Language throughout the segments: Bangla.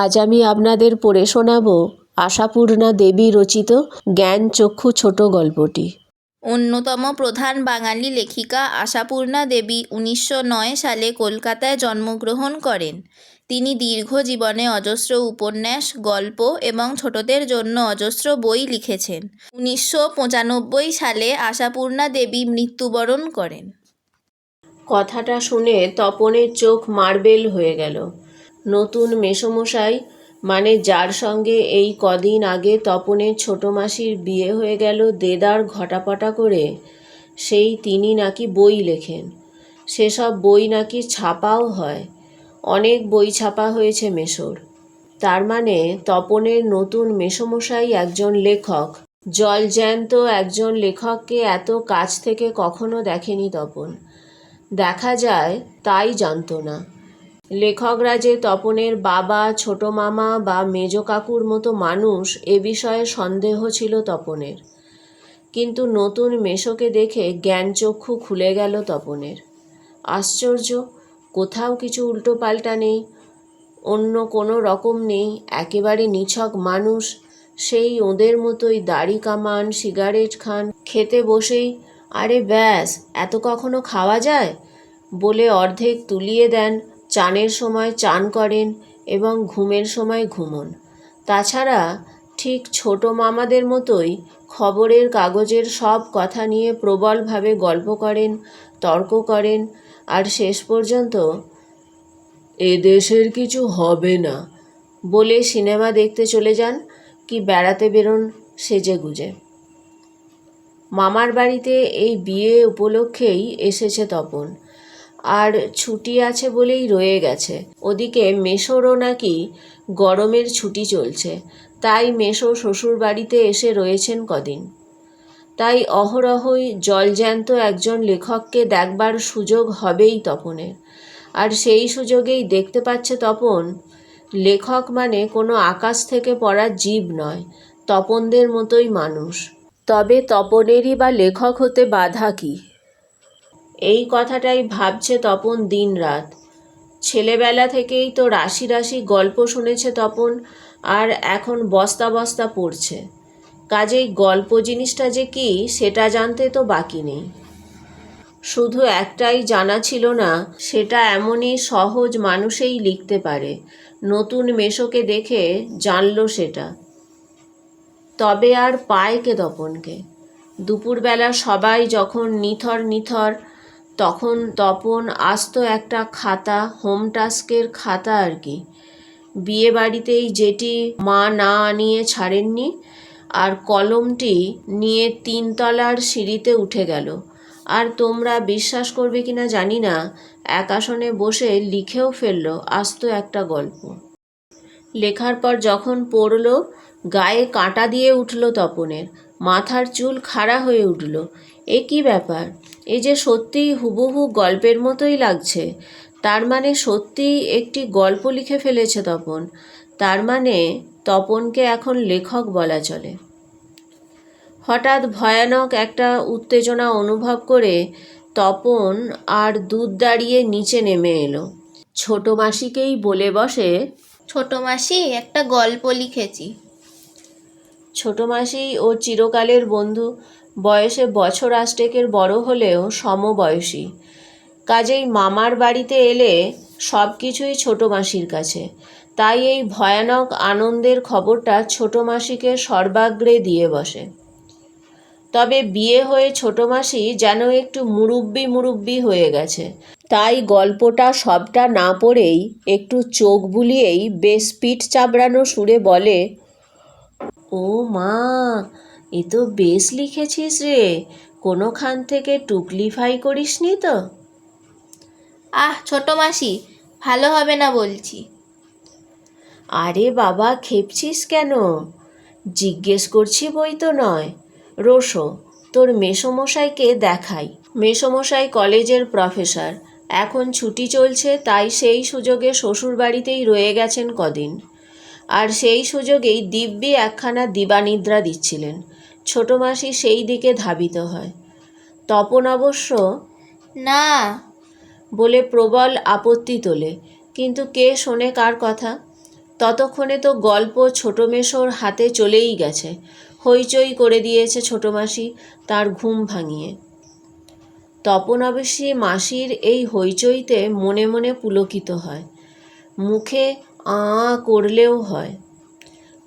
আজ আমি আপনাদের পড়ে শোনাব আশাপূর্ণা দেবী রচিত জ্ঞানচক্ষু ছোট গল্পটি। অন্যতম প্রধান বাঙালি লেখিকা আশাপূর্ণা দেবী উনিশশো নয় সালে কলকাতায় জন্মগ্রহণ করেন। তিনি দীর্ঘ জীবনে অজস্র উপন্যাস গল্প এবং ছোটদের জন্য অজস্র বই লিখেছেন। উনিশশো পঁচানব্বই সালে আশাপূর্ণা দেবী মৃত্যুবরণ করেন। কথাটা শুনে তপনের চোখ মার্বেল হয়ে গেল। নতুন মেসমশাই মানে যার সঙ্গে এই কদিন আগে তপনের ছোট মাসির বিয়ে হয়ে গেল দেদার ঘটাপটা করে, সেই তিনি নাকি বই লেখেন। সেসব বই নাকি ছাপাও হয়। অনেক বই ছাপা হয়েছে মেশোর তার মানে তপনের নতুন মেসমশাই একজন লেখক। জলজ্যান্ত একজন লেখককে এত কাছ থেকে কখনো দেখেনি তপন। দেখা যায় তাই জানত না। লেখকরা যে তপনের বাবা, ছোট মামা বা মেজ কাকুর মতো মানুষ, এ বিষয়ে সন্দেহ ছিল তপনের। কিন্তু নতুন মেশোকে দেখে জ্ঞানচক্ষু খুলে গেল তপনের। আশ্চর্য, কোথাও কিছু উল্টো পাল্টা নেই, অন্য কোনো রকম নেই, একেবারে নিছক মানুষ, সেই ওদের মতোই দাড়ি কামান, সিগারেট খান, খেতে বসেই, আরে ব্যাস, এত কখনো খাওয়া যায়? বলে অর্ধেক তুলিয়ে দেন চানের সময় চান করেন এবং ঘুমের সময় ঘুমন। তাছাড়া ঠিক ছোট মামাদের মতোই খবরের কাগজের সব কথা নিয়ে প্রবলভাবে গল্প করেন, তর্ক করেন আর শেষ পর্যন্ত, এ দেশের কিছু হবে না বলে সিনেমা দেখতে চলে যান কি বেড়াতে বেরোন সেজে গুজে মামার বাড়িতে এই বিয়ে উপলক্ষেই এসেছে তপন। আর ছুটি আছে বলেই রয়ে গেছে। ওদিকে মেশোরও নাকি গরমের ছুটি চলছে। তাই মেশো শ্বশুর বাড়িতে এসে রয়েছেন কদিন। তাই অহরহই জলজ্যান্ত একজন লেখককে দেখবার সুযোগ হবেই তপনের। আর সেই সুযোগেই দেখতে পাচ্ছে তপন, লেখক মানে কোনো আকাশ থেকে পড়া জীব নয়, তপনদের মতোই মানুষ। তবে তপনেরই বা লেখক হতে বাধা কী? এই কথাটাই ভাবছে তপন দিন রাত। ছেলেবেলা থেকেই তো রাশি রাশি গল্প শুনেছে তপন, আর এখন বস্তা বস্তা পড়ছে। কাজেই গল্প জিনিসটা যে কি, সেটা জানতে তো বাকি নেই। শুধু একটাই জানা ছিল না, সেটা এমনই সহজ মানুষেই লিখতে পারে। নতুন মেশোকে দেখে জানলো সেটা। তবে আর পায় কে তপনকে? দুপুরবেলা সবাই যখন নিথর নিথর তখন তপন আসতো একটা খাতা, হোম টাস্কের খাতা আর কি। বিয়ে বাড়িতেই যেটি মা না আনিয়ে ছাড়েননি, আর কলমটি নিয়ে তিনতলার সিঁড়িতে উঠে গেল। আর তোমরা বিশ্বাস করবে কিনা জানি না, এক আসনে বসে লিখেও ফেলল আস্ত একটা গল্প। লেখার পর যখন পড়ল, গায়ে কাঁটা দিয়ে উঠল তপনের। মাথার চুল খাড়া হয়ে উঠল। এ কি ব্যাপার? এই যে সত্যিই হুবহু গল্পের মতোই লাগছে। তার মানে সত্যিই একটি গল্প লিখে ফেলেছে তপন। তার মানে তপনকে এখন লেখক বলা চলে। হঠাৎ ভয়ানক একটা উত্তেজনা অনুভব করে তপন আর দুধ দাঁড়িয়ে নিচে নেমে এলো। ছোট মাসিকেই বলে বসে ছোট মাসি একটা গল্প লিখেছি। ছোট মাসি ও চিরকালের বন্ধু বয়সে বছর আষ্টেকের বড় হলেও সমবয়সী। কাজেই মামার বাড়িতে এলে সব কিছুই ছোট মাসির কাছে। তাই এই ভয়ানক আনন্দের খবরটা ছোট মাসিকে সর্বাগ্রে দিয়ে বসে। তবে বিয়ে হয়ে ছোট মাসি যেন একটু মুরুব্বি মুরুব্বি হয়ে গেছে। তাই গল্পটা সবটা না পড়েই একটু চোখ বুলিয়েই বেশ পিঠ চাবড়ানো সুরে বলে, ও মা এ তো বেশ লিখেছিস রে। কোনোখান থেকে টুকলিফাই করিসনি তো? আহ ছোট মাসি ভালো হবে না বলছি। আরে বাবা খেপছিস কেন? জিজ্ঞেস করছি বই তো নয়। রোশো তোর মেসমশাইকে দেখাই। মেসমশাই কলেজের প্রফেসর। এখন ছুটি চলছে তাই সেই সুযোগে শ্বশুর বাড়িতেই রয়ে গেছেন কদিন। আর সেই সুযোগেই দিব্যি একখানা দিবানিদ্রা দিচ্ছিলেন। ছোট মাসি সেই দিকে ধাবিত হয়। তপন অবশ্য না। বলে প্রবল আপত্তি তোলে। কিন্তু কে শোনে কার কথা? ততক্ষণে তো গল্প ছোট মেশোর হাতে চলেই গেছে। হইচই করে দিয়েছে ছোট মাসি তার ঘুম ভাঙিয়ে। তপন অবশ্যই মাসির এই হইচইতে মনে মনে পুলকিত হয়। মুখে আ করলেও হয়।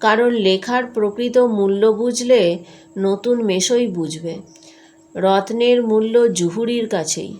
কারণ লেখার প্রকৃত মূল্য বুঝলে নতুন মেশোই বুঝবে। রত্নের মূল্য জুহুরির কাছেই।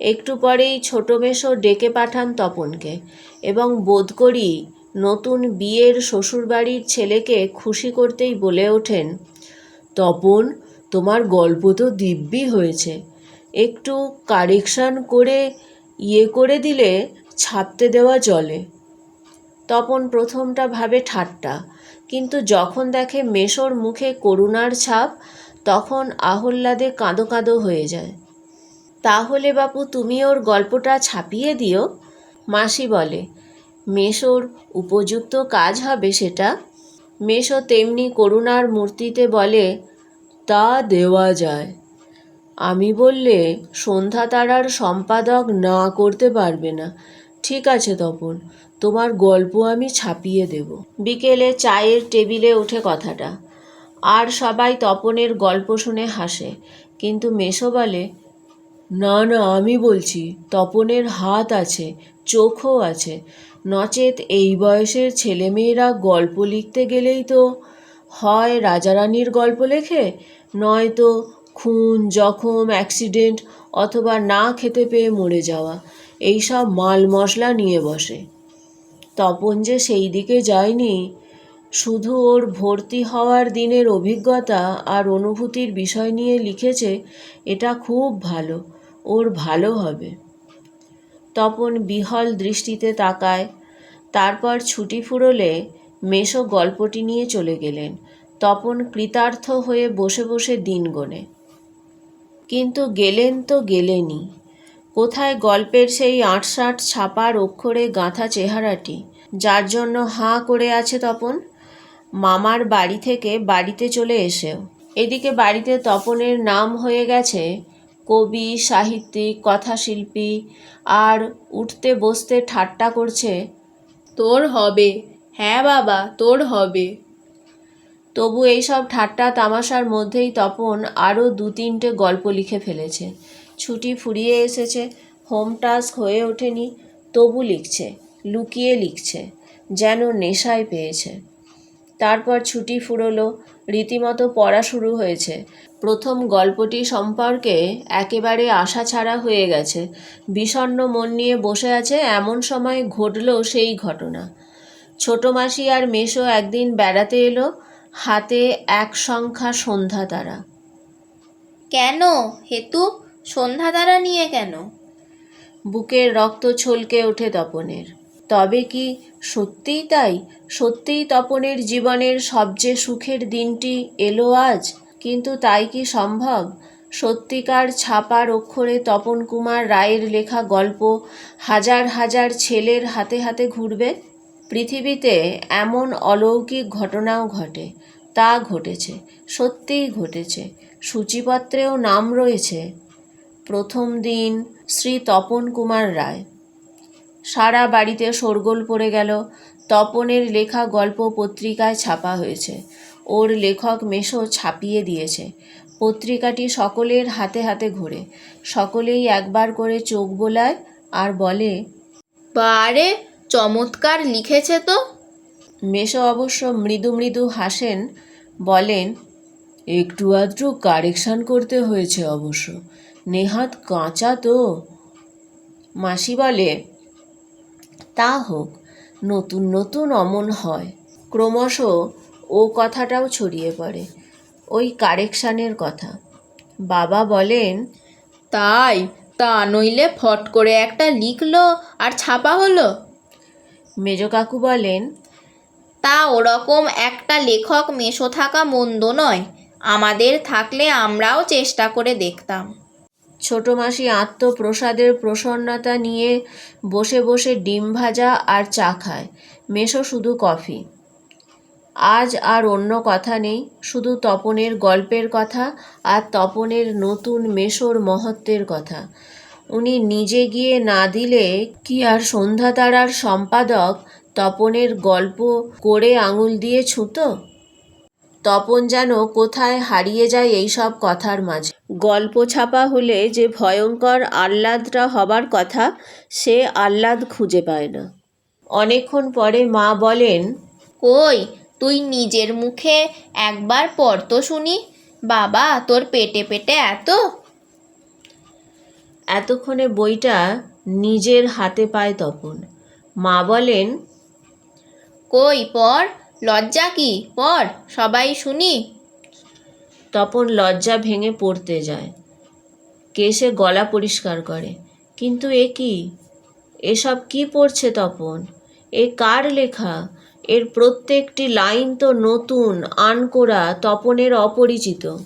একটু পরেই ছোট মেশো ডেকে পাঠান তপনকে এবং বোধ করি নতুন বিয়ের শ্বশুরবাড়ির ছেলেকে খুশি করতেই বলে ওঠেন, তপন, তোমার গল্প তো দিব্যি হয়েছে। একটু কারেকশান করে ইয়ে করে দিলে ছাপতে দেওয়া চলে। তপন প্রথমটা ভাবে ঠাট্টা। কিন্তু যখন দেখে মেশোর মুখে করুণার ছাপ, তখন আহ্লাদে কাঁদো কাঁদো হয়ে যায়। তাহলে বাপু, তুমি ওর গল্পটা ছাপিয়ে দিও? মাসি বলে। মেশোর উপযুক্ত কাজ হবে সেটা? মেশো তেমনি করুণার মূর্তিতে বলে, তা দেওয়া যায়। আমি বললে সন্ধ্যা তারার সম্পাদক না করতে পারবে না। ঠিক আছে তপন তোমার গল্প আমি ছাপিয়ে দেব। বিকেলে চায়ের টেবিলে ওঠে কথাটা। আর সবাই তপনের গল্প শুনে হাসে। কিন্তু মেশো বলে, না না, আমি বলছি, তপনের হাত আছে, চোখও আছে। নচেত এই বয়সের ছেলেমেয়েরা গল্প লিখতে গেলেই তো হয় রাজারানীর গল্প লেখে। নয়তো খুন, জখম, অ্যাক্সিডেন্ট অথবা না খেতে পেয়ে মরে যাওয়া। এইসব মাল মশলা নিয়ে বসে। তপন যে সেই দিকে যায়নি, শুধু ওর ভর্তি হওয়ার দিনের অভিজ্ঞতা আর অনুভূতির বিষয় নিয়ে লিখেছে, এটা খুব ভালো, ওর ভালো হবে। তপন বিহল দৃষ্টিতে তাকায়, তারপর ছুটি ফুরোলে মেশো গল্পটি নিয়ে চলে গেলেন। তপন কৃতার্থ হয়ে বসে বসে দিন গোনে কিন্তু গেলেন তো গেলেনই। কোথায় গল্পের সেই আটসাট ছাপার অক্ষরে গাঁথা চেহারাটি? যার জন্য হাঁ করে আছে তপন? মামার বাড়ি থেকে বাড়িতে চলে এসেও। এদিকে বাড়িতে তপনের নাম হয়ে গেছে কবি, সাহিত্যিক, কথাশিল্পী আর উঠতে বসতে ঠাট্টা করছে, তোর হবে হ্যাঁ বাবা, তোর হবে। তবু এইসব ঠাট্টা তামাশার মধ্যেই তপন আরও দু তিনটে গল্প লিখে ফেলেছে। ছুটি ফুরিয়ে এসেছে। হোম টাস্ক হয়ে ওঠেনি, তবু লিখছে, লুকিয়ে লিখছে, যেন নেশায় পেয়েছে। তারপর ছুটি ফুরলো, রীতিমতো পড়া শুরু হয়েছে। প্রথম গল্পটি সম্পর্কে একেবারে আশা ছাড়া হয়ে গেছে। বিষণ্ণ মন নিয়ে বসে আছে এমন সময় ঘটল সেই ঘটনা। ছোট মাসি আর মেশো একদিন বেড়াতে এলো, হাতে এক সংখ্যা সন্ধ্যা তারা। কেন, হেতু? সন্ধ্যা তারা নিয়ে কেন? বুকের রক্ত ছলকে ওঠে তপনের। তবে কি সত্যিই তাই? সত্যিই তপনের জীবনের সবচেয়ে সুখের দিনটি এলো আজ? কিন্তু তাই কি সম্ভব? সত্যিকার ছাপার অক্ষরে তপন কুমার রায়ের লেখা গল্প হাজার হাজার ছেলের হাতে হাতে ঘুরবে? পৃথিবীতে এমন অলৌকিক ঘটনাও ঘটে, তা ঘটেছে, সত্যিই ঘটেছে। সূচিপত্রেও নাম রয়েছে। প্রথম দিন শ্রী তপন কুমার রায়। সারা বাড়িতে শোরগোল পড়ে গেল। তপনের লেখা গল্প পত্রিকায় ছাপা হয়েছে। ওর লেখক মেশো ছাপিয়ে দিয়েছে। পত্রিকাটি সকলের হাতে হাতে ঘোরে। সকলেই একবার করে চোখ বোলায় আর বলে বারে চমৎকার লিখেছে তো। মেশো অবশ্য মৃদু মৃদু হাসেন বলেন একটু আধটু কারেকশান করতে হয়েছে অবশ্য। নেহাত কাঁচা তো। মাসি বলে, তা হোক, নতুন নতুন অমন হয়। ক্রমশ ও কথাটাও ছড়িয়ে পড়ে, ওই কারেকশানের কথা। বাবা বলেন, তাই, তা নইলে ফট করে একটা লিখলো আর ছাপা হলো। মেজ কাকু বলেন, তা ওরকম একটা লেখক মেশো থাকা মন্দ নয়। আমাদের থাকলে আমরাও চেষ্টা করে দেখতাম। ছোট মাসি আত্মপ্রসাদের প্রসন্নতা নিয়ে বসে বসে ডিম ভাজা আর চা খায়। মেশো শুধু কফি। আজ আর অন্য কথা নেই, শুধু তপনের গল্পের কথা আর তপনের নতুন মেশোর মহত্বের কথা। উনি নিজে গিয়ে না দিলে কি আর সন্ধ্যা তারার সম্পাদক তপনের গল্প করে আঙুল দিয়ে ছুতো? তপন যেন কোথায় হারিয়ে যায় এইসব কথার মাঝে। গল্প ছাপা হলে যে ভয়ঙ্কর আহ্লাদটা হবার কথা সে আহ্লাদ খুঁজে পায় না। অনেকক্ষণ পরে মা বলেন কই তুই নিজের মুখে একবার পড় তো শুনি। বাবা তোর পেটে পেটে এত? এতক্ষণে বইটা নিজের হাতে পায় তপন। মা বলেন কই পড়। লজ্জা কি? পড় সবাই শুনি। তপন লজ্জা ভেঙে পড়তে যায়। কেসে গলা পরিষ্কার করে। কিন্তু এ কি? এসব কি পড়ছে তপন? এ কার লেখা? এর প্রত্যেকটি লাইন তো নতুন, আনকোরা, তপনের অপরিচিত।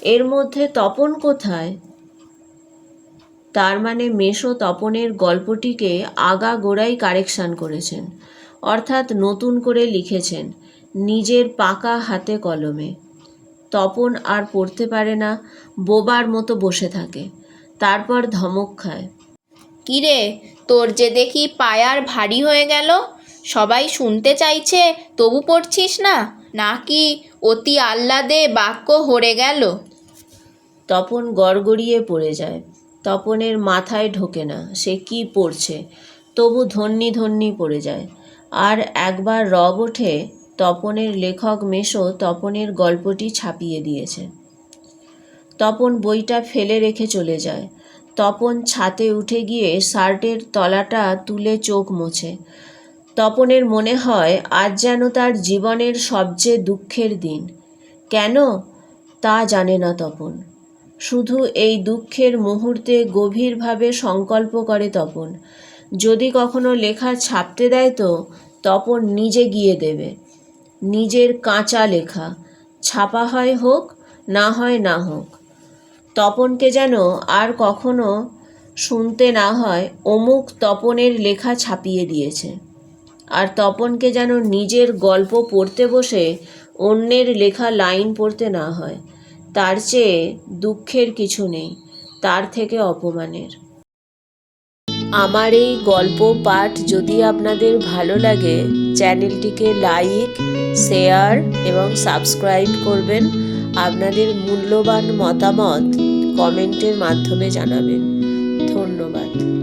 এর মধ্যে তপন কোথায়? তার মানে মেশো তপনের গল্পটিকে আগা গোড়াই কারেকশান করেছেন। অর্থাৎ নতুন করে লিখেছেন নিজের পাকা হাতে কলমে। তপন আর পড়তে পারে না বোবার মতো বসে থাকে। তারপর ধমক খায়। কিরে তোর যে দেখি পায়ার ভারী হয়ে গেল। সবাই শুনতে চাইছে তবু পড়ছিস না? নাকি অতি আহ্লাদে বাক্য হরে গেল? তপন গড়গড়িয়ে পড়ে যায়। তপনের মাথায় ঢোকে না সে কি পড়ছে? তবু ধন্যি ধন্যি পড়ে যায়। আর একবার রব ওঠে, তপনের লেখক মেশো তপনের গল্পটি ছাপিয়ে দিয়েছে। তপন বইটা ফেলে রেখে চলে যায়। তপন ছাতে উঠে গিয়ে শার্টের তলাটা তুলে চোখ মোছে। তপনের মনে হয়, আজ যেন তার জীবনের সবচেয়ে দুঃখের দিন। কেন? তা জানে না তপন। শুধু এই দুঃখের মুহূর্তে গভীরভাবে সংকল্প করে তপন। যদি কখনো লেখা ছাপতে দেয় তো, তপন নিজে গিয়ে দেবে। নিজের কাঁচা লেখা, ছাপা হয় হোক, না হয় না হোক। তপনকে যেন আর কখনো শুনতে না হয়, অমুক তপনের লেখা ছাপিয়ে দিয়েছে। আর তপনকে যেন নিজের গল্প পড়তে বসে, অন্যের লেখা লাইন পড়তে না হয়, তার চেয়ে দুঃখের কিছু নেই, তার থেকে অপমানের। আমার এই গল্প পাঠ যদি আপনাদের ভালো লাগে, চ্যানেলটিকে লাইক, শেয়ার এবং সাবস্ক্রাইব করবেন। আপনাদের মূল্যবান মতামত কমেন্টের মাধ্যমে জানাবেন। ধন্যবাদ।